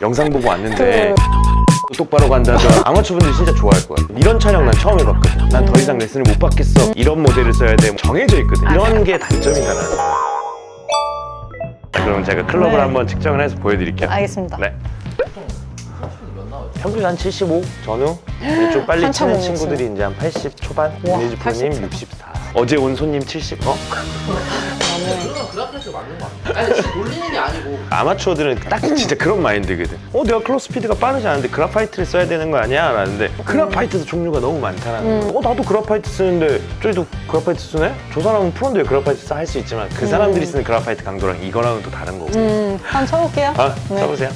영상 보고 왔는데 똑바로 간다죠. 아마추어분들이 진짜 좋아할 거야. 이런 촬영 난 처음 해봤거든. 난 더 이상 레슨을 못 받겠어. 이런 모델을 써야 돼. 정해져 있거든. 이런 게. 자, 그럼 제가 클럽을 네. 한번 측정을 해서 보여드릴게요. 알겠습니다. 네. 평균 한 75 전후. 좀 빨리 한참 치는 올렸어요. 친구들이 이제 한 80 초반. 와, 이미지 프로님 80. 64. 어제 온 손님 70. 어? 그러면 그 앞에서 맞는 거 아니야? 아니 지금 놀리는 게 아니고 아마추어들은 딱 진짜 그런 마인드거든. 어, 내가 클럽 스피드가 빠르지 않은데 그라파이트를 써야 되는 거 아니야? 라는데 그라파이트도 종류가 너무 많다라는 거. 어, 나도 그라파이트 쓰는데 저기도 그라파이트 쓰네? 저 사람은 프로인데 왜 그라파이트 써? 할 수 있지만 그 사람들이 쓰는 그라파이트 강도랑 이거랑은 또 다른 거고. 음, 한번 쳐볼게요. 아, 네. 써보세요.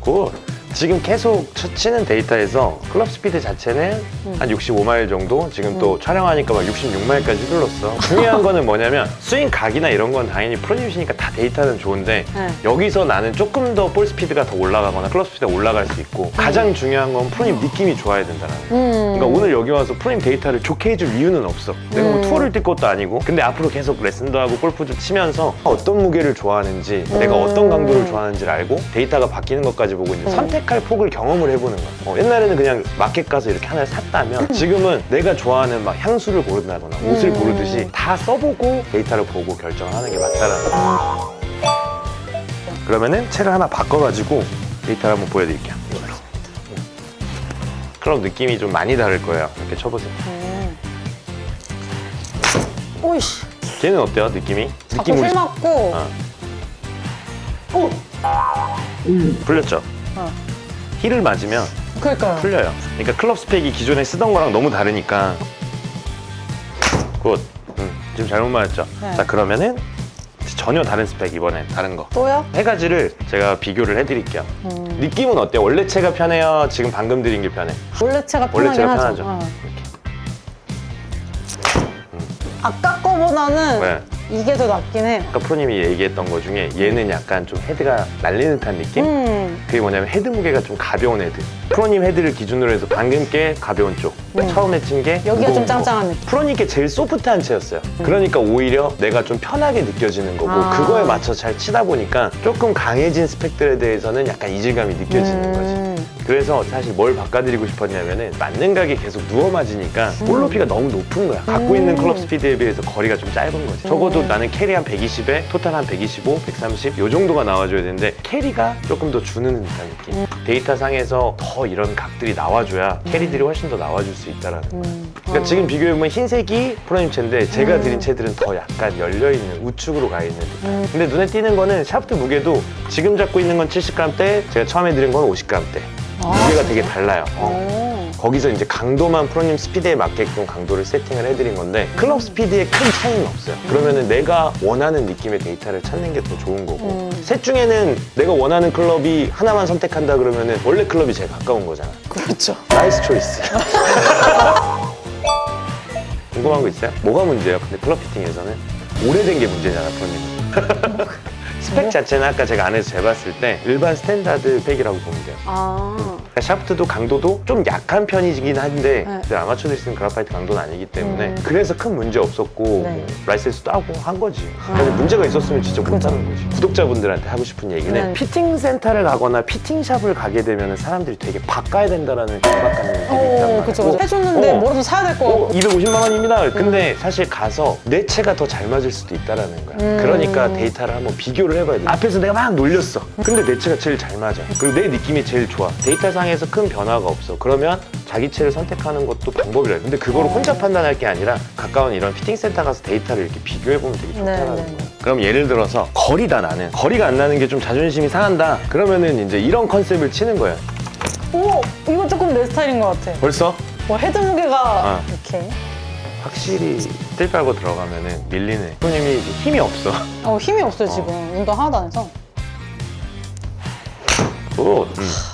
굿. 지금 계속 쳐- 치는 데이터에서 클럽 스피드 자체는 음. 한 65마일 정도 지금 또 촬영하니까 막 66마일까지 흘렀어 중요한 거는 뭐냐면 스윙 각이나 이런 건 당연히 프로님이시니까 다 데이터는 좋은데 네. 여기서 나는 조금 더 볼 스피드가 더 올라가거나 클럽 스피드가 올라갈 수 있고 가장 중요한 건 프로님 느낌이 좋아야 된다는 거 음. 그러니까 오늘 여기 와서 프로님 데이터를 좋게 해줄 이유는 없어. 내가 뭐 음. 투어를 뛸 것도 아니고. 근데 앞으로 계속 레슨도 하고 골프도 치면서 어떤 무게를 좋아하는지, 내가 어떤 강도를 좋아하는지를 알고 데이터가 바뀌는 것까지 보고 이제 선택 할 폭을 경험을 해보는 거야. 어, 옛날에는 그냥 마켓 가서 이렇게 하나를 샀다면 지금은 내가 좋아하는 막 향수를 고른다거나 옷을 음. 고르듯이 다 써보고 데이터를 보고 결정하는 게 맞다라는 거. 그러면은 채를 하나 바꿔가지고 데이터를 한번 보여드릴게요. 이걸로. 그럼 느낌이 좀 많이 다를 거예요. 이렇게 쳐보세요. 음. 오이씨. 걔는 어때요, 느낌이? 자꾸 느낌 힐 맞고. 어. 풀렸죠? 어. 힐을 맞으면 그러니까요. 풀려요. 그러니까 클럽 스펙이 기존에 쓰던 거랑 너무 다르니까. 굿. 음, 지금 잘못 맞았죠? 네. 자, 그러면은 전혀 다른 스펙 이번엔 다른 거. 또요? 세 가지를 제가 비교를 해드릴게요. 음. 느낌은 어때요? 원래 채가 편해요? 지금 방금 드린 게 편해? 원래 원래 편하긴 채가 하죠. 편하죠. 어. 이렇게. 아까 거보다는 네. 이게 더 낫긴 해요. 아까 프로님이 얘기했던 것 중에 얘는 약간 좀 헤드가 날리는 듯한 느낌? 음. 그게 뭐냐면 헤드 무게가 좀 가벼운 헤드. 프로님 헤드를 기준으로 해서 방금 게 가벼운 쪽. 음. 처음에 친 게 여기가 좀 무거운 거. 짱짱한 느낌. 프로님 게 제일 소프트한 채였어요. 그러니까 오히려 내가 좀 편하게 느껴지는 거고 아. 그거에 맞춰 잘 치다 보니까 조금 강해진 스펙들에 대해서는 약간 이질감이 느껴지는 거지. 음. 그래서 사실 뭘 바꿔드리고 싶었냐면은 맞는 각이 계속 누워 맞으니까 볼 높이가 너무 높은 거야. 갖고 있는 클럽 스피드에 비해서 거리가 좀 짧은 거지. 적어도 나는 캐리 한 120에 토탈 한 125, 130 요 정도가 나와줘야 되는데 캐리가 조금 더 주는 듯한 느낌. 데이터 상에서 더 이런 각들이 나와줘야 캐리들이 훨씬 더 나와줄 수 있다라는 거. 음. 그러니까 어. 지금 비교해보면 흰색이 프로님 채인데 제가 드린 채들은 더 약간 열려있는 우측으로 가 있는 듯한 음. 근데 눈에 띄는 거는 샤프트 무게도 지금 잡고 있는 건 70g대 제가 처음에 드린 건 50g대 아, 무게가 진짜? 되게 달라요 어. 오. 거기서 이제 강도만 프로님 스피드에 맞게끔 강도를 세팅을 해드린 건데 클럽 스피드에 큰 차이는 없어요 그러면은 내가 원하는 느낌의 데이터를 찾는 게 더 좋은 거고 음. 셋 중에는 내가 원하는 클럽이 하나만 선택한다 그러면은 원래 클럽이 제일 가까운 거잖아 그렇죠. 나이스 초이스. 궁금한 거 있어요? 뭐가 문제예요? 근데 클럽 피팅에서는 오래된 게 문제잖아, 프로님. 스펙 자체는 아까 제가 안에서 재봤을 때 일반 스탠다드 팩이라고 보면 돼요. 아. 그러니까 샤프트도 강도도 좀 약한 편이긴 한데 네. 근데 아마추어들이 쓰는 그라파이트 강도는 아니기 때문에 음. 그래서 큰 문제 없었고 네. 뭐 라이센스도 하고 한 거지 근데 문제가 있었으면 진짜 못하는 거지 구독자분들한테 하고 싶은 얘기는 네. 피팅 센터를 가거나 피팅샵을 가게 되면 사람들이 되게 바꿔야 된다라는 강박관념이 되게 있단 어, 말이야 그쵸, 그쵸. 어, 해줬는데 어. 뭐라도 사야 될거 어, 같고. 250만 원입니다. 근데 사실 가서 내 채가 더 잘 맞을 수도 있다라는 거야. 음. 그러니까 데이터를 한번 비교를 해봐야 돼. 앞에서 내가 막 놀렸어. 근데 내 채가 제일 잘 맞아. 그리고 내 느낌이 제일 좋아. 데이터 상 에서 큰 변화가 없어. 그러면 자기 채를 선택하는 것도 방법이라. 근데 그거를 혼자 판단할 게 아니라 가까운 이런 피팅 센터 가서 데이터를 이렇게 비교해 보면 되게 좋다라는 네, 네. 거야. 그럼 예를 들어서 거리다 나는 거리가 안 나는 게 좀 자존심이 상한다. 그러면은 이제 이런 컨셉을 치는 거야. 오, 이거 조금 내 스타일인 것 같아. 벌써 뭐 헤드 무게가 아. 이렇게. 확실히 뜰 깔고 들어가면은 밀리네. 손님이 힘이 없어. 어, 힘이 없어요, 지금. 운동 하나도 안 해서. 굿. 음.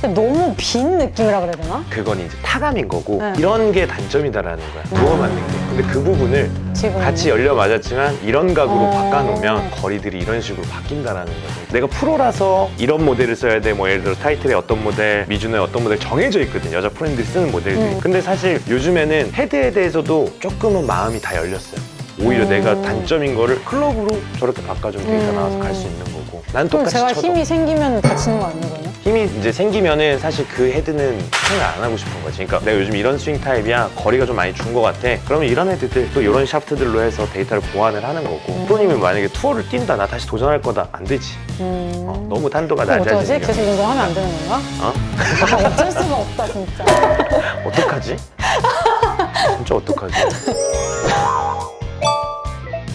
근데 너무 빈 느낌이라 그래야 되나? 그건 이제 타감인 거고 네. 이런 게 단점이다라는 거야 누워 맞는 게 근데 그 부분을 지금. 같이 열려 맞았지만 이런 각으로 어. 바꿔놓으면 거리들이 이런 식으로 바뀐다라는 거지 내가 프로라서 이런 모델을 써야 돼 뭐 예를 들어 타이틀의 어떤 모델 미준의 어떤 모델 정해져 있거든 여자 프로님들이 쓰는 모델들이 음. 근데 사실 요즘에는 헤드에 대해서도 조금은 마음이 다 열렸어요 오히려 음. 내가 단점인 거를 클럽으로 저렇게 바꿔주면 데이터 음. 나와서 갈 수 있는 거고 난 그럼 똑같이 제가 쳐도 힘이 생기면 다치는 거 아니에요? 그러면? 힘이 이제 생기면은 사실 그 헤드는 스윙을 안 하고 싶은 거지. 그러니까 내가 요즘 이런 스윙 타입이야 거리가 좀 많이 준 것 같아. 그러면 이런 헤드들 또 이런 샤프트들로 해서 데이터를 보완을 하는 거고. 프로님이 만약에 투어를 뛴다 나 다시 도전할 거다 안 되지. 음. 어, 너무 탄도가 그럼? 낮아지니까. 계속 운동하면 안 되는 건가? 어? 아, 어쩔 수가 없다 진짜. 어떡하지? 진짜 어떡하지?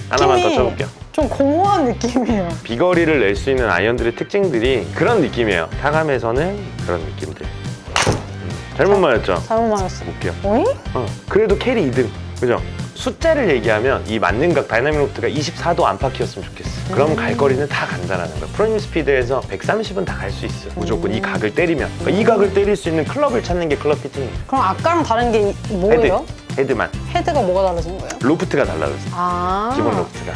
하나만 더 쳐볼게요. 좀 공허한 느낌이에요. 비거리를 낼 수 있는 아이언들의 특징들이 그런 느낌이에요. 타감에서는 그런 느낌들. 음, 잘못 말했죠? 잘못 말했어. 볼게요. 어이? 어, 그래도 캐리 2등. 그죠? 숫자를 얘기하면 이 맞는 각 다이나믹 로프트가 24도 안팎이었으면 좋겠어. 그럼 갈 거리는 다 간다라는 거야. 프로님 스피드에서 130은 다 갈 수 있어. 무조건 이 각을 때리면. 그러니까 이 각을 때릴 수 있는 클럽을 찾는 게 클럽 피팅이에요. 그럼 아까랑 다른 게 헤드. 뭐예요? 헤드만. 헤드가 뭐가 달라진 거예요? 로프트가 달라졌어. 아. 기본 로프트가.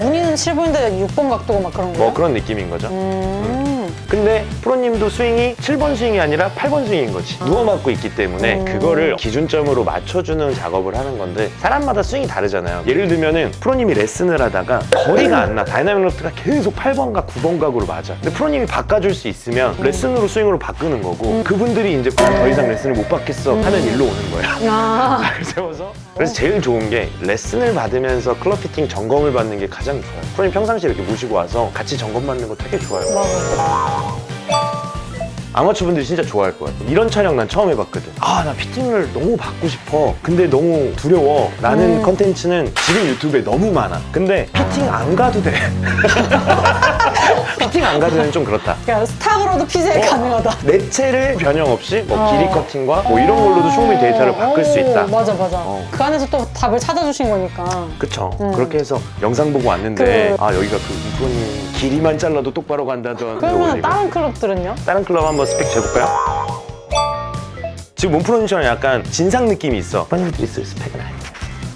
무늬는 7번인데 6번 각도가 막 그런 거예요? 뭐 그런 느낌인 거죠. 음. 근데 프로님도 스윙이 7번 스윙이 아니라 8번 스윙인 거지. 누워 맞고 있기 때문에 음. 그거를 기준점으로 맞춰주는 작업을 하는 건데 사람마다 스윙이 다르잖아요. 예를 들면은 프로님이 레슨을 하다가 거리가 안 나. 다이나믹 로프트가 계속 8번 각, 9번 각으로 맞아. 근데 프로님이 바꿔줄 수 있으면 레슨으로 스윙으로 바꾸는 거고 그분들이 이제 난더 이상 레슨을 못 받겠어 하는 일로 오는 거야. 아. 그래서 제일 좋은 게 레슨을 받으면서 클럽 피팅 점검을 받는 게 가장 좋아요. 프로님 평상시에 이렇게 모시고 와서 같이 점검 받는 거 되게 좋아요. 아마추어 분들이 진짜 좋아할 것 같아요. 이런 촬영 난 처음 해봤거든. 아, 나 피팅을 너무 받고 싶어. 근데 너무 두려워. 라는 음. 컨텐츠는 지금 유튜브에 너무 많아. 근데 피팅 안 가도 돼. 피팅 안 가도는 좀 그렇다. 그러니까 스탁으로도 피제 어. 가능하다. 매체를 변형 없이 뭐 어. 길이 커팅과 뭐 이런 걸로도 충분히 데이터를 바꿀 수 오, 있다. 맞아, 맞아. 어. 그 안에서 또 답을 찾아주신 거니까. 그쵸. 음. 그렇게 해서 영상 보고 왔는데 그- 아 여기가 그 이프로님 길이만 잘라도 똑바로 간다던 그러면. 다른 클럽들은요? 다른 클럽 한번 스펙 재볼까요? 지금 몸프로님처럼 약간 진상 느낌이 있어. 프로님들이 쓸 스펙은 아니야.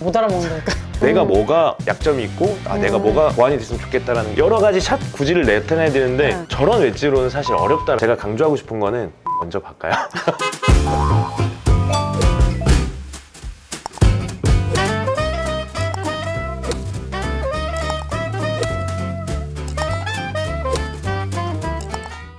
못 알아먹는다니까. 내가 뭐가 약점이 있고 아, 내가 뭐가 보완이 됐으면 좋겠다라는 여러 가지 샷 구질을 나타내야 되는데 네. 저런 웨지로는 사실 어렵다. 제가 강조하고 싶은 거는 먼저 바꿔요.